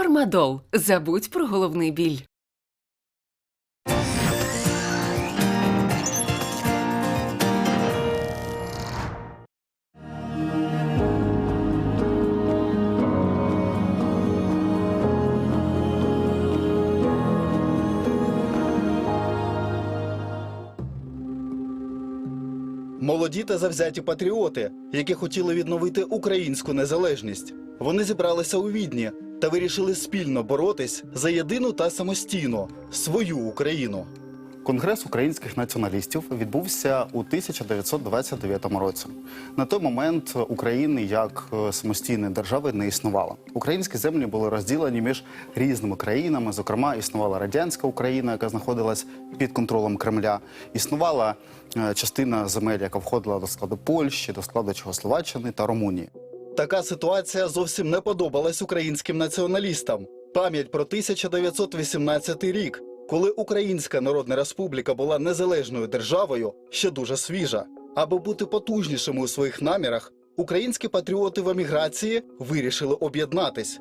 Фармадол. Забудь про головний біль. Молоді та завзяті патріоти, які хотіли відновити українську незалежність. Вони зібралися у Відні та вирішили спільно боротись за єдину та самостійну свою Україну. Конгрес українських націоналістів відбувся у 1929 році. На той момент України як е, самостійної держави не існувало. Українські землі були розділені між різними країнами. Зокрема, існувала радянська Україна, яка знаходилась під контролем Кремля. Існувала е, частина земель, яка входила до складу Польщі, до складу Чехословаччини та Румунії. Така ситуація зовсім не подобалась українським націоналістам. Пам'ять про 1918 рік, коли Українська Народна Республіка була незалежною державою, ще дуже свіжа. Аби бути потужнішими у своїх намірах, українські патріоти в еміграції вирішили об'єднатись.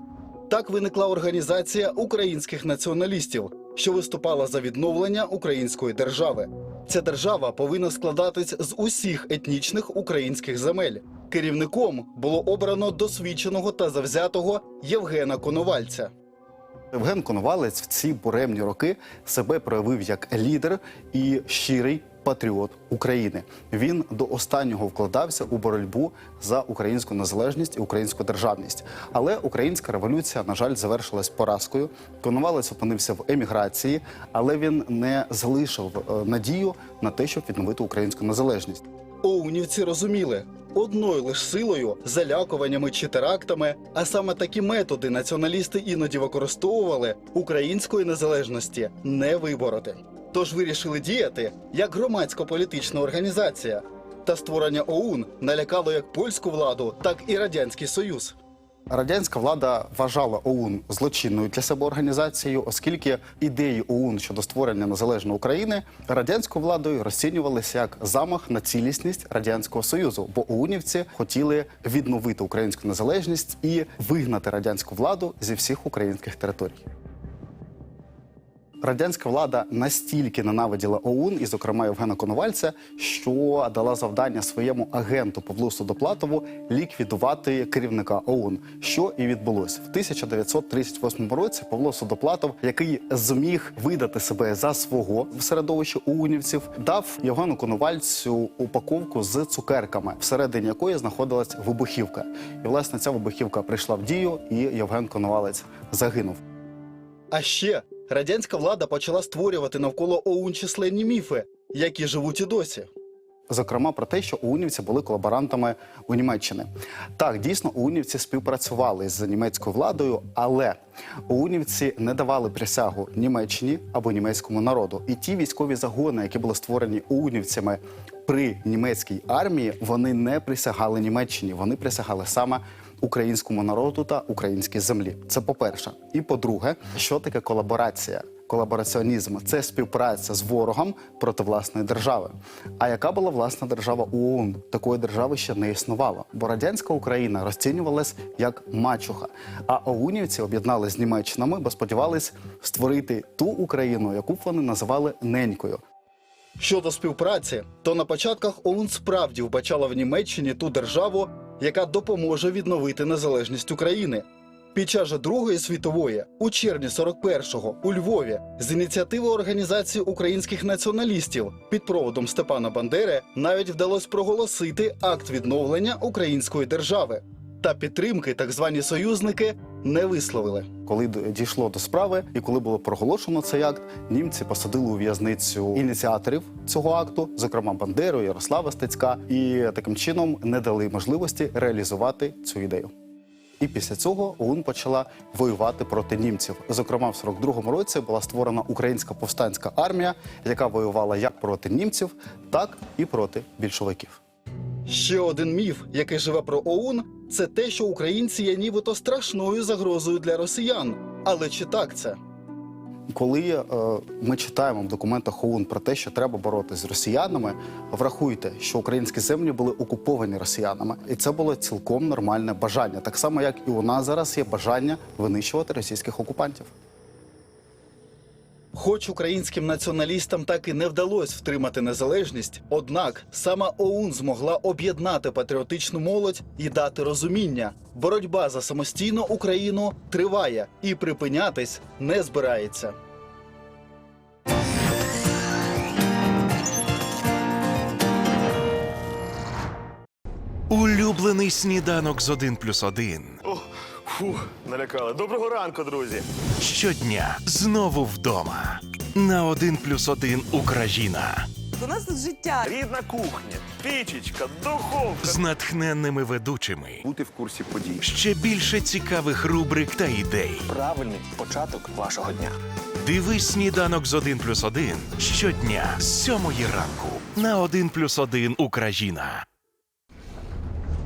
Так виникла організація українських націоналістів, що виступала за відновлення української держави. Ця держава повинна складатись з усіх етнічних українських земель. Керівником було обрано досвідченого та завзятого Євгена Коновальця. Євген Коновалець в ці буремні роки себе проявив як лідер і щирий патріот України. Він до останнього вкладався у боротьбу за українську незалежність і українську державність. Але українська революція, на жаль, завершилась поразкою. Коновалець опинився в еміграції, але він не залишив е, надію на те, щоб відновити українську незалежність. Оунівці розуміли, одною лише силою, залякуваннями чи терактами, а саме такі методи націоналісти іноді використовували української незалежності не вибороти. Тож вирішили діяти як громадсько-політична організація. Та створення ОУН налякало як польську владу, так і радянський союз. Радянська влада вважала ОУН злочинною для себе організацією, оскільки ідеї ОУН щодо створення незалежної України радянською владою розцінювалися як замах на цілісність радянського союзу, бо ОУНівці хотіли відновити українську незалежність і вигнати радянську владу зі всіх українських територій. Радянська влада настільки ненавиділа ОУН, і, зокрема, Євгена Коновальця, що дала завдання своєму агенту Павлу Судоплатову ліквідувати керівника ОУН, що і відбулося в 1938 році. Павло Судоплатов, який зміг видати себе за свого в середовищі ОУНівців, дав Євгену Коновальцю упаковку з цукерками, всередині якої знаходилась вибухівка. І власне ця вибухівка прийшла в дію, і Євген Коновалець загинув. А ще радянська влада почала створювати навколо ОУН численні міфи, які живуть і досі. Зокрема, про те, що ОУНівці були колаборантами у Німеччини. Так, дійсно, ОУНівці співпрацювали з німецькою владою, але ОУНівці не давали присягу Німеччині або німецькому народу. І ті військові загони, які були створені ОУНівцями при німецькій армії, вони не присягали Німеччині, вони присягали саме українському народу та українській землі. Це по-перше. І по-друге, що таке колаборація? Колабораціонізм це співпраця з ворогом проти власної держави. А яка була власна держава ООН? Такої держави ще не існувало, бо радянська Україна розцінювалась як мачуха. А ОУНівці об'єдналися з Німеччинами, бо сподівались створити ту Україну, яку б вони називали ненькою. Щодо співпраці, то на початках ОУН справді вбачала в Німеччині ту державу, яка допоможе відновити незалежність України. Під час Другої світової, у червні 41-го, у Львові, з ініціативи організації українських націоналістів під проводом Степана Бандери навіть вдалося проголосити акт відновлення української держави. Та підтримки так звані союзники не висловили. Коли дійшло до справи, і коли було проголошено цей акт, німці посадили у в'язницю ініціаторів цього акту, зокрема Бандеру, Ярослава Стецька, і таким чином не дали можливості реалізувати цю ідею. І після цього ОУН почала воювати проти німців. Зокрема, в 42-му році була створена українська повстанська армія, яка воювала як проти німців, так і проти більшовиків. Ще один міф, який живе про ОУН, це те, що українці є нібито страшною загрозою для росіян. Але чи так це? Коли е, ми читаємо в документах ОУН про те, що треба боротися з росіянами, врахуйте, що українські землі були окуповані росіянами, і це було цілком нормальне бажання, так само як і у нас зараз є бажання винищувати російських окупантів. Хоч українським націоналістам так і не вдалося втримати незалежність, однак саме ОУН змогла об'єднати патріотичну молодь і дати розуміння. Боротьба за самостійну Україну триває і припинятись не збирається. Улюблений сніданок з 1 плюс 1. О, фу, налякали. Доброго ранку, друзі. Щодня знову вдома. На 1 плюс 1 Україна У нас тут життя. Рідна кухня, пічечка, духовка. з натхненними ведучими. бути в курсі подій. Ще більше цікавих рубрик та ідей. правильний початок вашого дня. Дивись сніданок з 1 плюс 1 щодня з 7 ранку на 1 плюс 1 Україна.